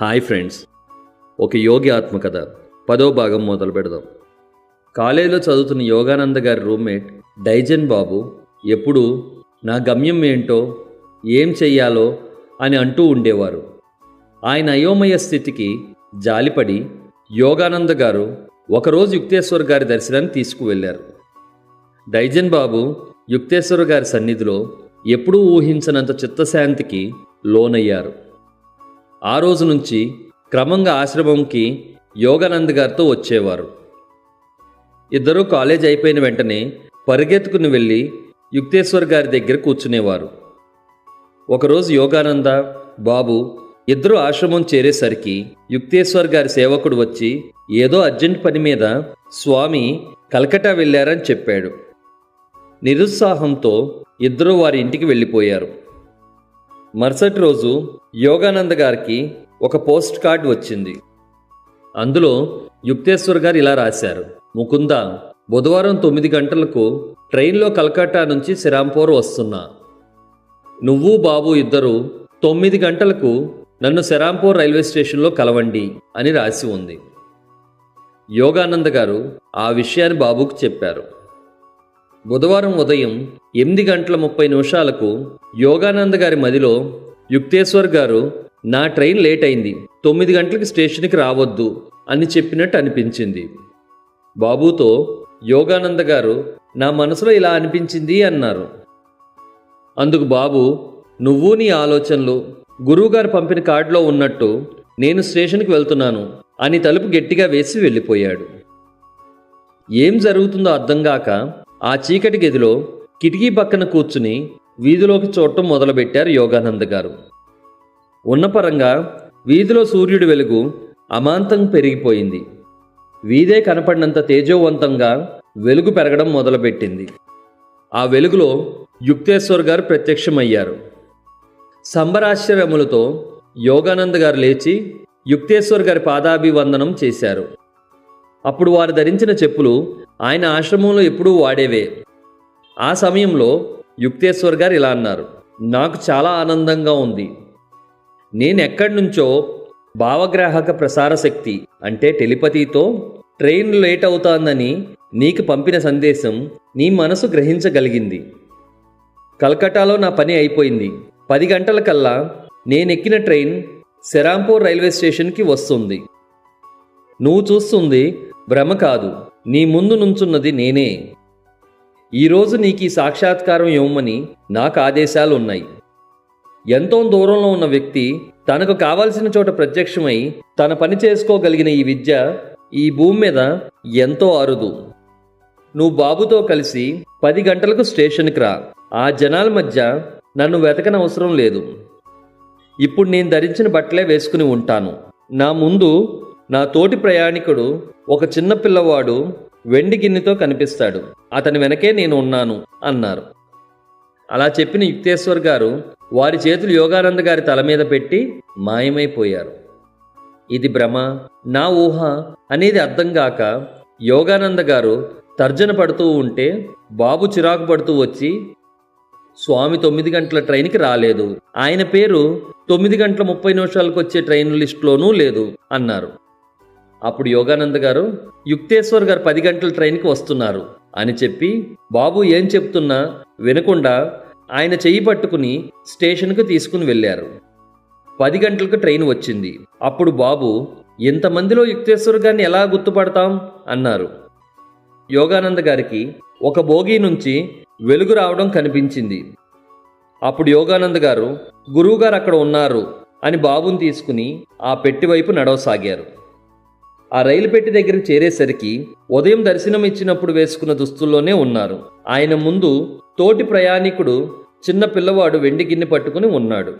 Hi friends. ఒక యోగి ఆత్మకథ. పదో భాగం మొదలు పెడదాం. కాలేజీలో చదువుతున్న యోగానంద గారి రూమ్మేట్ డైజన్ బాబు ఎప్పుడూ నా గమ్యం ఏంటో? ఏం చెయ్యాలో? అని అంటూ ఉండేవారు. ఆయన అయోమయ స్థితికి జాలిపడి యోగానంద గారు ఒకరోజు యుక్తేశ్వర్ గారి దర్శనాన్ని తీసుకువెళ్ళారు డైజన్ బాబు యుక్తేశ్వర్ గారి సన్నిధిలో ఎప్పుడూ ఊహించనంత చిత్తశాంతికి లోనయ్యారు. ఆ రోజు నుంచి క్రమంగా ఆశ్రమంకి యోగానంద్ గారితో వచ్చేవారు. ఇద్దరూ కాలేజ్ అయిపోయిన వెంటనే పరిగెత్తుకుని వెళ్ళి యుక్తేశ్వర్ గారి దగ్గర కూర్చునేవారు. ఒకరోజు యోగానంద బాబు ఇద్దరు ఆశ్రమం చేరేసరికి యుక్తేశ్వర్ గారి సేవకుడు వచ్చి ఏదో అర్జెంట్ పని మీద స్వామి కలకటా వెళ్ళారని చెప్పాడు. నిరుత్సాహంతో ఇద్దరూ వారి ఇంటికి వెళ్ళిపోయారు. మరుసటి రోజు యోగానంద గారికి ఒక పోస్ట్ కార్డ్ వచ్చింది. అందులో యుక్తేశ్వర్ గారు ఇలా రాశారు. ముకుంద బుధవారం తొమ్మిది గంటలకు ట్రైన్లో కలకత్తా నుంచి సిరాంపూర్ వస్తున్నా. నువ్వు బాబు ఇద్దరు తొమ్మిది గంటలకు నన్ను శ్రీరాంపూర్ రైల్వే స్టేషన్లో కలవండి అని రాసి ఉంది. యోగానంద గారు ఆ విషయాన్ని బాబుకు చెప్పారు. బుధవారం ఉదయం ఎనిమిది గంటల ముప్పై నిమిషాలకు యోగానంద గారి మదిలో యుక్తేశ్వర్ గారు నా ట్రైన్ లేట్ అయింది. తొమ్మిది గంటలకు స్టేషన్కి రావద్దు అని చెప్పినట్టు అనిపించింది. బాబుతో యోగానంద గారు నా మనసులో ఇలా అనిపించింది అన్నారు. అందుకు బాబు నువ్వు నీ ఆలోచనలు గురువుగారు పంపిన కార్డులో ఉన్నట్టు నేను స్టేషన్కి వెళ్తున్నాను అని తలుపు గట్టిగా వేసి వెళ్ళిపోయాడు. ఏం జరుగుతుందో అర్థం కాక ఆ చీకటి గదిలో కిటికీ పక్కన కూర్చుని వీధిలోకి చూడటం మొదలుపెట్టారు యోగానంద గారు. ఉన్నపరంగా వీధిలో సూర్యుడి వెలుగు అమాంతం పెరిగిపోయింది. వీధే కనపడినంత తేజోవంతంగా వెలుగు పెరగడం మొదలుపెట్టింది. ఆ వెలుగులో యుక్తేశ్వర్ గారు ప్రత్యక్షమయ్యారు. సంబరాశ్చర్యములతో యోగానంద గారు లేచి యుక్తేశ్వర్ గారి పాదాభివందనం చేశారు. అప్పుడు వారు ధరించిన చెప్పులు ఆయన ఆశ్రమంలో ఎప్పుడూ వాడేవే. ఆ సమయంలో యుక్తేశ్వర్ గారు ఇలా అన్నారు నాకు చాలా ఆనందంగా ఉంది. నేను ఎక్కడి నుంచో భావగ్రాహక ప్రసార శక్తి అంటే టెలిపతితో ట్రైన్ లేట్ అవుతోందని నీకు పంపిన సందేశం నీ మనసు గ్రహించగలిగింది. కలకట్టాలో నా పని అయిపోయింది. పది గంటల కల్లా నేనెక్కిన ట్రైన్ సెరాంపూర్ రైల్వే స్టేషన్కి వస్తుంది. నువ్వు చూస్తుంది భ్రమ కాదు. నీ ముందు నుంచున్నది నేనే. ఈరోజు నీకు ఈ సాక్షాత్కారం ఇవ్వమని నాకు ఆదేశాలు ఉన్నాయి. ఎంతో దూరంలో ఉన్న వ్యక్తి తనకు కావాల్సిన చోట ప్రత్యక్షమై తన పని చేసుకోగలిగిన ఈ విద్య ఈ భూమి మీద ఎంతో అరుదు. నువ్వు బాబుతో కలిసి పది గంటలకు స్టేషన్కి రా. ఆ జనాల మధ్య నన్ను వెతకనవసరం లేదు. ఇప్పుడు నేను ధరించిన బట్టలే వేసుకుని ఉంటాను. నా ముందు నా తోటి ప్రయాణికుడు ఒక చిన్న పిల్లవాడు వెండి గిన్నెతో కనిపిస్తాడు. అతని వెనకే నేను ఉన్నాను అన్నారు. అలా చెప్పిన యుక్తేశ్వర్ గారు వారి చేతులు యోగానంద గారి తల మీద పెట్టి మాయమైపోయారు. ఇది భ్రమ నా ఊహ అనేది అర్థం కాక యోగానంద గారు తర్జన పడుతూ ఉంటే బాబు చిరాకు పడుతూ వచ్చి స్వామి తొమ్మిది గంటల ట్రైన్కి రాలేదు. ఆయన పేరు తొమ్మిది గంటల ముప్పై నిమిషాలకు వచ్చే ట్రైన్ లిస్టులోనూ లేదు అన్నారు. అప్పుడు యోగానంద గారు యుక్తేశ్వర్ గారు పది గంటల ట్రైన్కి వస్తున్నారు అని చెప్పి బాబు ఏం చెప్తున్నా వినకుండా ఆయన చెయ్యి పట్టుకుని స్టేషన్కు తీసుకుని వెళ్ళారు. పది గంటలకు ట్రైన్ వచ్చింది. అప్పుడు బాబు ఇంతమందిలో యుక్తేశ్వర్ గారిని ఎలా గుర్తుపడతాం? అన్నారు. యోగానంద గారికి ఒక బోగి నుంచి వెలుగు రావడం కనిపించింది. అప్పుడు యోగానంద గారు గురువుగారు అక్కడ ఉన్నారు అని బాబుని తీసుకుని ఆ పెట్టి వైపు నడవసాగారు. ఆ రైలు పెట్టి దగ్గర చేరేసరికి ఉదయం దర్శనం ఇచ్చినప్పుడు వేసుకున్న దుస్తుల్లోనే ఉన్నారు. ఆయన ముందు తోటి ప్రయాణికుడు చిన్న పిల్లవాడు వెండి గిన్నె పట్టుకుని ఉన్నాడు.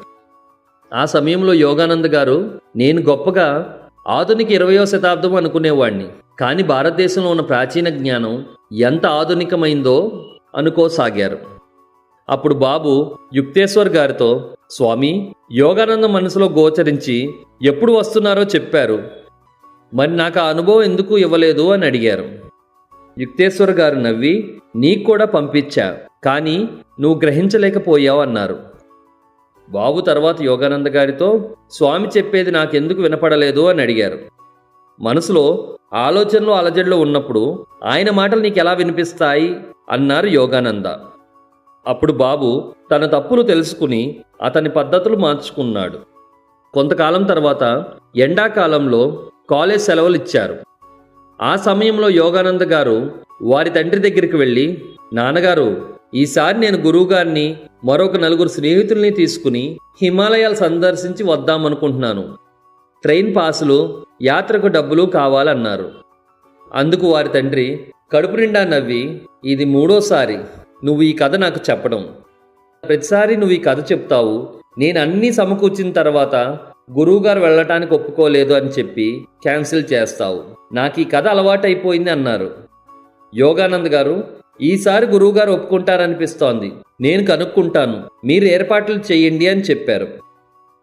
ఆ సమయంలో యోగానంద గారు నేను గొప్పగా ఆధునిక ఇరవయో శతాబ్దం అనుకునేవాణ్ణి కానీ భారతదేశంలో ఉన్న ప్రాచీన జ్ఞానం ఎంత ఆధునికమైందో అనుకోసాగారు. అప్పుడు బాబు యుక్తేశ్వర్ గారితో స్వామి యోగానంద మనసులో గోచరించి ఎప్పుడు వస్తున్నారో చెప్పారు. మరి నాకు ఆ అనుభవం ఎందుకు ఇవ్వలేదు అని అడిగారు. యుక్తేశ్వర్ గారు నవ్వి నీకు కూడా పంపించా కానీ నువ్వు గ్రహించలేకపోయావు అన్నారు. బాబు తర్వాత యోగానంద గారితో స్వామి చెప్పేది నాకెందుకు వినపడలేదు అని అడిగారు. మనసులో ఆలోచనలు అలజడిలో ఉన్నప్పుడు ఆయన మాటలు నీకు ఎలా వినిపిస్తాయి? అన్నారు యోగానంద. అప్పుడు బాబు తన తప్పులు తెలుసుకుని అతని పద్ధతులు మార్చుకున్నాడు. కొంతకాలం తర్వాత ఎండాకాలంలో కాలేజ్ సెలవులు ఇచ్చారు. ఆ సమయంలో యోగానంద గారు వారి తండ్రి దగ్గరికి వెళ్ళి నాన్నగారు ఈసారి నేను గురువుగారిని మరొక నలుగురు స్నేహితుల్ని తీసుకుని హిమాలయాలు సందర్శించి వద్దామనుకుంటున్నాను. ట్రైన్ పాసులు యాత్రకు డబ్బులు కావాలన్నారు. అందుకు వారి తండ్రి కడుపు నిండా నవ్వి ఇది మూడోసారి నువ్వు ఈ కథ నాకు చెప్పడం. ప్రతిసారి నువ్వు ఈ కథ చెప్తావు. నేను అన్నీ సమకూర్చిన తర్వాత గురువుగారు వెళ్ళటానికి ఒప్పుకోలేదు అని చెప్పి క్యాన్సిల్ చేస్తావు. నాకు ఈ కథ అలవాటైపోయింది అన్నారు. యోగానంద్ గారు ఈసారి గురువుగారు ఒప్పుకుంటారనిపిస్తోంది. నేను కనుక్కుంటాను. మీరు ఏర్పాట్లు చేయండి అని చెప్పారు.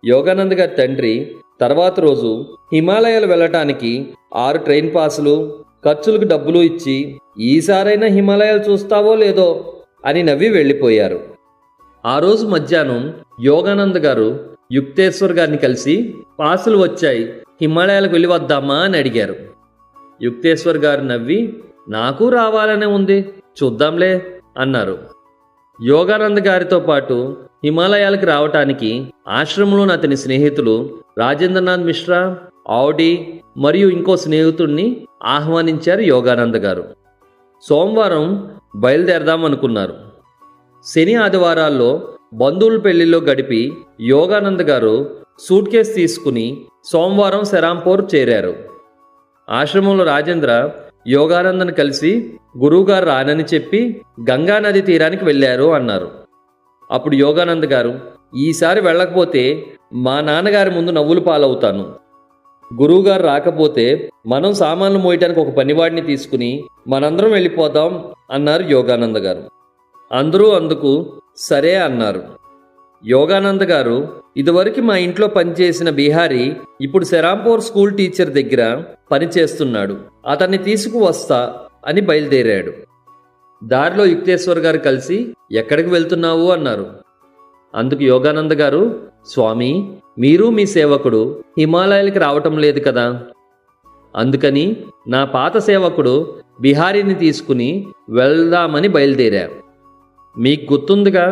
యోగానంద్ గారి తండ్రి తర్వాత రోజు హిమాలయాలు వెళ్ళటానికి ఆరు ట్రైన్ పాసులు ఖర్చులకు డబ్బులు ఇచ్చి ఈసారైనా హిమాలయాలు చూస్తావో లేదో అని నవ్వి వెళ్ళిపోయారు. ఆ రోజు మధ్యాహ్నం యోగానంద్ గారు యుక్తేశ్వర్ గారిని కలిసి పాసులు వచ్చాయి. హిమాలయాలకు వెళ్ళి వద్దామా అని అడిగారు. యుక్తేశ్వర్ గారు నవ్వి నాకు రావాలనే ఉంది. చూద్దాంలే అన్నారు. యోగానంద్ గారితో పాటు హిమాలయాలకు రావటానికి ఆశ్రమంలోని అతని స్నేహితులు రాజేంద్రనాథ్ మిశ్రా ఆవుడి మరియు ఇంకో స్నేహితుడిని ఆహ్వానించారు యోగానంద్ గారు. సోమవారం బయలుదేరదాం అనుకున్నారు శని ఆదివారాల్లో బంధువుల పెళ్ళిలో గడిపి యోగానంద్ గారు సూట్ కేస్ తీసుకుని సోమవారం సెరాంపూర్ చేరారు. ఆశ్రమంలో రాజేంద్ర యోగానందను కలిసి గురువుగారు రానని చెప్పి గంగానది తీరానికి వెళ్ళారు అన్నారు. అప్పుడు యోగానంద్ గారు ఈసారి వెళ్ళకపోతే మా నాన్నగారి ముందు నవ్వులు పాలవుతాను. గురువుగారు రాకపోతే మనం సామాన్లు మోయటానికి ఒక పనివాడిని తీసుకుని మనందరం వెళ్ళిపోదాం అన్నారు యోగానంద గారు. అందరూ అందుకు సరే అన్నారు. యోగానంద గారు ఇదివరకు మా ఇంట్లో పనిచేసిన బీహారీ ఇప్పుడు సెరాంపూర్ స్కూల్ టీచర్ దగ్గర పనిచేస్తున్నాడు. అతన్ని తీసుకువస్తా అని బయలుదేరాడు. దారిలో యుక్తేశ్వర్ గారు కలిసి ఎక్కడికి వెళ్తున్నావు? అన్నారు. అందుకు యోగానంద గారు స్వామి మీరు మీ సేవకుడు హిమాలయాలకి రావటం లేదు కదా? అందుకని నా పాత సేవకుడు బిహారీని తీసుకుని వెళ్దామని బయలుదేరా మీకు గుర్తుందిగా?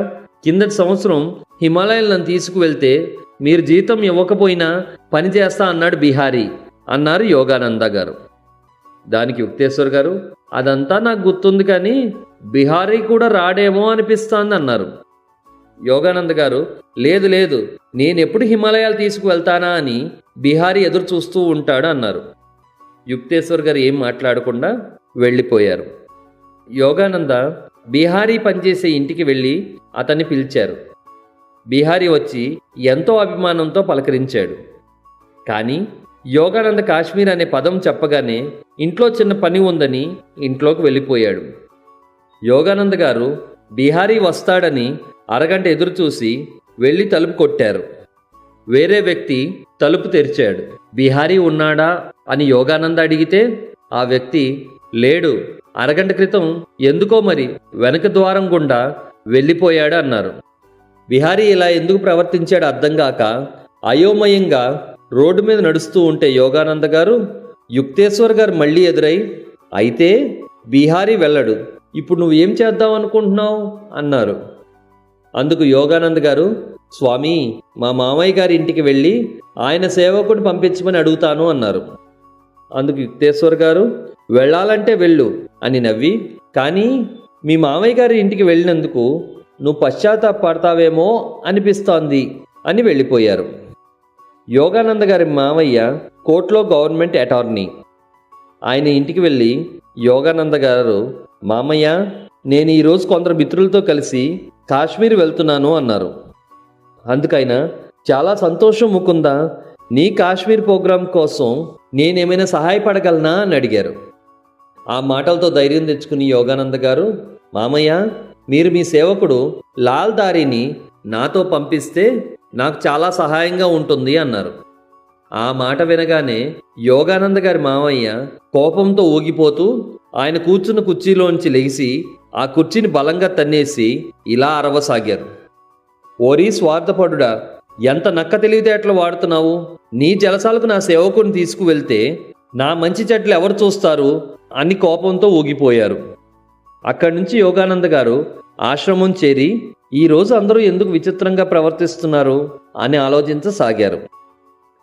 కిందటి సంవత్సరం హిమాలయాలు నన్ను తీసుకువెళ్తే మీరు జీతం ఇవ్వకపోయినా పని చేస్తా అన్నాడు బిహారీ అన్నారు యోగానంద గారు. దానికి యుక్తేశ్వర్ గారు అదంతా నాకు గుర్తుంది కానీ బిహారీ కూడా రాడేమో అనిపిస్తోంది అన్నారు. యోగానంద గారు లేదు లేదు నేను ఎప్పుడు హిమాలయాలు తీసుకువెళ్తానా అని బిహారీ ఎదురు చూస్తూ ఉంటాడు అన్నారు. యుక్తేశ్వర్ గారు ఏం మాట్లాడకుండా వెళ్ళిపోయారు. యోగానంద బీహారీ పనిచేసే ఇంటికి వెళ్ళి అతన్ని పిలిచారు. బీహారీ వచ్చి ఎంతో అభిమానంతో పలకరించాడు. కానీ యోగానంద కాశ్మీర్ అనే పదం చెప్పగానే ఇంట్లో చిన్న పని ఉందని ఇంట్లోకి వెళ్ళిపోయాడు. యోగానంద్ గారు బీహారీ వస్తాడని అరగంట ఎదురు చూసి వెళ్ళి తలుపు కొట్టారు. వేరే వ్యక్తి తలుపు తెరిచాడు. బిహారీ ఉన్నాడా అని యోగానంద అడిగితే ఆ వ్యక్తి లేడు అరగంట క్రితం ఎందుకో మరి వెనక ద్వారం గుండా వెళ్ళిపోయాడు అన్నారు. విహారీ ఇలా ఎందుకు ప్రవర్తించాడు అర్థం కాక అయోమయంగా రోడ్డు మీద నడుస్తూ ఉంటే యోగానంద గారు యుక్తేశ్వర్ గారు మళ్ళీ ఎదురై అయితే బీహారీ వెళ్ళడు. ఇప్పుడు నువ్వు ఏం చేద్దాం అనుకుంటున్నావు? అన్నారు. అందుకు యోగానంద్ గారు స్వామి మా మామయ్య గారి ఇంటికి వెళ్ళి ఆయన సేవకుడు పంపించమని అడుగుతాను అన్నారు. అందుకు యుక్తేశ్వర్ గారు వెళ్ళాలంటే వెళ్ళు. అని నవ్వి కానీ మీ మామయ్య గారి ఇంటికి వెళ్ళినందుకు నువ్వు పశ్చాత్తాపడతావేమో అనిపిస్తోంది అని వెళ్ళిపోయారు. యోగానంద గారి మామయ్య కోర్టులో గవర్నమెంట్ అటార్నీ. ఆయన ఇంటికి వెళ్ళి యోగానంద గారు మామయ్య నేను ఈరోజు కొందరు మిత్రులతో కలిసి కాశ్మీర్ వెళ్తున్నాను అన్నారు. అందుకైనా చాలా సంతోషం ముకుందా? నీ కాశ్మీర్ ప్రోగ్రాం కోసం నేనేమైనా సహాయపడగలనా? అని అడిగారు. ఆ మాటలతో ధైర్యం తెచ్చుకుని యోగానంద గారు మామయ్య మీరు మీ సేవకుడు లాల్ దారిని నాతో పంపిస్తే నాకు చాలా సహాయంగా ఉంటుంది అన్నారు. ఆ మాట వినగానే యోగానంద గారి మామయ్య కోపంతో ఊగిపోతూ ఆయన కూర్చున్న కుర్చీలోంచి లెగిసి ఆ కుర్చీని బలంగా తన్నేసి ఇలా అరవసాగారు. ఓరీ స్వార్థపడుడా ఎంత నక్క తెలివితేటలు వాడుతున్నావు? నీ జలసాలకు నా సేవకుని తీసుకువెళ్తే నా మంచి చెట్లు ఎవరు చూస్తారు? అని కోపంతో ఊగిపోయారు. అక్కడి నుంచి యోగానంద గారు ఆశ్రమం చేరి ఈ రోజు అందరూ ఎందుకు విచిత్రంగా ప్రవర్తిస్తున్నారు? అని ఆలోచించసాగారు.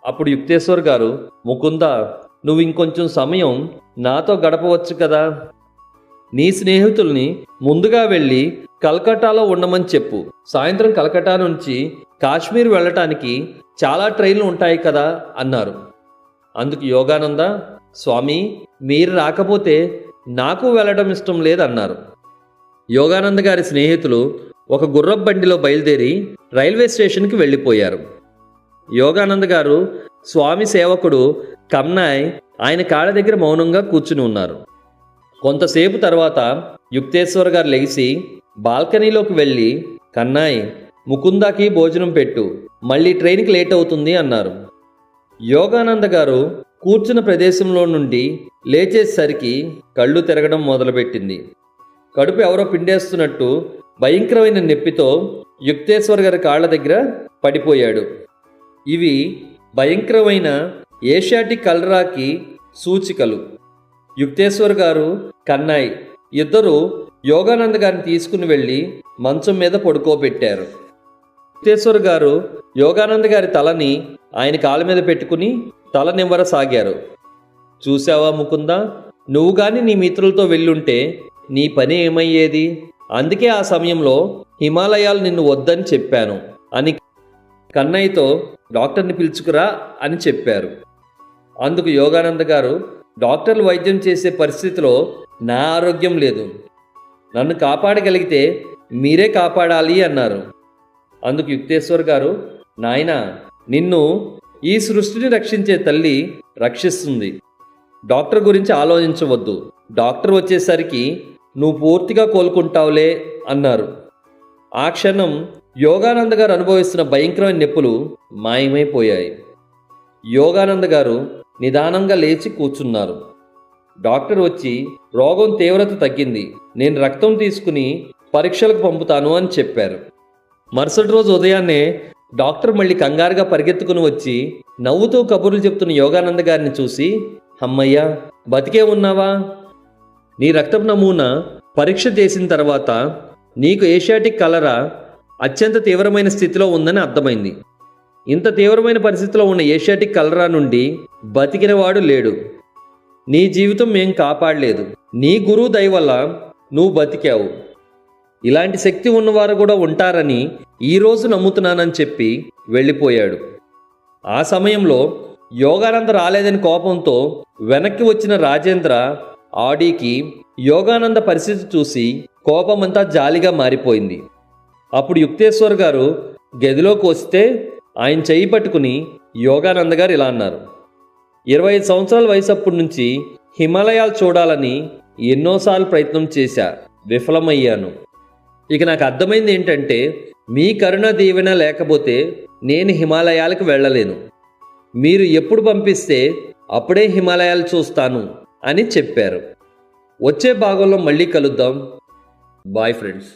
అప్పుడు యుక్తేశ్వర్ గారు ముకుంద నువ్వు ఇంకొంచెం సమయం నాతో గడపవచ్చు కదా? నీ స్నేహితుల్ని ముందుగా వెళ్ళి కలకట్టాలో ఉండమని చెప్పు. సాయంత్రం కలకట్టా నుంచి కాశ్మీర్ వెళ్ళటానికి చాలా ట్రైన్లు ఉంటాయి కదా? అన్నారు. అందుకు యోగానంద స్వామి మీరు రాకపోతే నాకు వెళ్ళడం ఇష్టం లేదన్నారు. యోగానంద గారి స్నేహితులు ఒక గుర్రపు బండిలో బయలుదేరి రైల్వే స్టేషన్కి వెళ్ళిపోయారు. యోగానంద గారు స్వామి సేవకుడు కమ్నాయ్ ఆయన కాళ్ళ దగ్గర మౌనంగా కూర్చుని ఉన్నారు. కొంతసేపు తర్వాత యుక్తేశ్వర్ గారు లెగిసి బాల్కనీలోకి వెళ్ళి కన్నాయ్ ముకుందాకి భోజనం పెట్టు మళ్ళీ ట్రైన్కి లేట్ అవుతుంది అన్నారు. యోగానంద గారు కూర్చున్న ప్రదేశంలో నుండి లేచేసరికి కళ్ళు తిరగడం మొదలుపెట్టింది. కడుపు ఎవరో పిండేస్తున్నట్టు భయంకరమైన నొప్పితో యుక్తేశ్వర్ గారి కాళ్ళ దగ్గర పడిపోయాడు. ఇవి భయంకరమైన ఏషియాటిక్ కలరాకి సూచికలు. యుక్తేశ్వర్ గారు కన్నాయి ఇద్దరు యోగానంద్ గారిని తీసుకుని వెళ్ళి మంచం మీద పడుకోబెట్టారు. యుక్తేశ్వర్ గారు యోగానంద్ గారి తలని ఆయన కాళ్ళ మీద పెట్టుకుని తల నివ్వరసాగారు చూసావా ముకుందా? నువ్వు గాని నీ మిత్రులతో వెళ్ళుంటే నీ పని ఏమయ్యేది? అందుకే ఆ సమయంలో హిమాలయాలు నిన్ను వద్దని చెప్పాను అని కన్నయ్యతో డాక్టర్ని పిలుచుకురా అని చెప్పారు. అందుకు యోగానంద గారు డాక్టర్లు వైద్యం చేసే పరిస్థితిలో నా ఆరోగ్యం లేదు. నన్ను కాపాడగలిగితే మీరే కాపాడాలి అన్నారు. అందుకు యుక్తేశ్వర్ గారు నాయనా నిన్ను ఈ సృష్టిని రక్షించే తల్లి రక్షిస్తుంది. డాక్టర్ గురించి ఆలోచించవద్దు. డాక్టర్ వచ్చేసరికి నువ్వు పూర్తిగా కోలుకుంటావులే అన్నారు. ఆ క్షణం యోగానంద గారు అనుభవిస్తున్న భయంకరమైన నొప్పులు మాయమైపోయాయి. యోగానంద గారు నిదానంగా లేచి కూర్చున్నారు. డాక్టర్ వచ్చి రోగం తీవ్రత తగ్గింది. నేను రక్తం తీసుకుని పరీక్షలకు పంపుతాను అని చెప్పారు. మరుసటి రోజు ఉదయాన్నే డాక్టర్ మళ్ళీ కంగారుగా పరిగెత్తుకుని వచ్చి నవ్వుతూ కబుర్లు చెప్తున్న యోగానంద గారిని చూసి అమ్మయ్యా బతికే ఉన్నావా? నీ రక్తపు నమూనా పరీక్ష చేసిన తర్వాత నీకు ఏషియాటిక్ కలరా అత్యంత తీవ్రమైన స్థితిలో ఉందని అర్థమైంది. ఇంత తీవ్రమైన పరిస్థితిలో ఉన్న ఏషియాటిక్ కలరా నుండి బతికినవాడు లేడు. నీ జీవితం మేం కాపాడలేదు. నీ గురువు దయ వల్ల నువ్వు బతికావు. ఇలాంటి శక్తి ఉన్నవారు కూడా ఉంటారని ఈరోజు నమ్ముతున్నానని చెప్పి వెళ్ళిపోయాడు. ఆ సమయంలో యోగానంద రాలేదని కోపంతో వెనక్కి వచ్చిన రాజేంద్ర ఆడీకి యోగానంద పరిస్థితి చూసి కోపమంతా జాలిగా మారిపోయింది. అప్పుడు యుక్తేశ్వర్ గారు గదిలోకి వస్తే ఆయన చెయ్యి పట్టుకుని యోగానంద గారు ఇలా అన్నారు ఇరవై ఐదు సంవత్సరాల వయసు అప్పటి నుంచి హిమాలయాలు చూడాలని ఎన్నోసార్లు ప్రయత్నం చేశా విఫలమయ్యాను. ఇక నాకు అర్థమైంది ఏంటంటే మీ కరుణ దీవెన లేకపోతే నేను హిమాలయాలకు వెళ్ళలేను. మీరు ఎప్పుడు పంపిస్తే అప్పుడే హిమాలయాలు చూస్తాను అని చెప్పారు. వచ్చే భాగంలో మళ్ళీ కలుద్దాం. Bye friends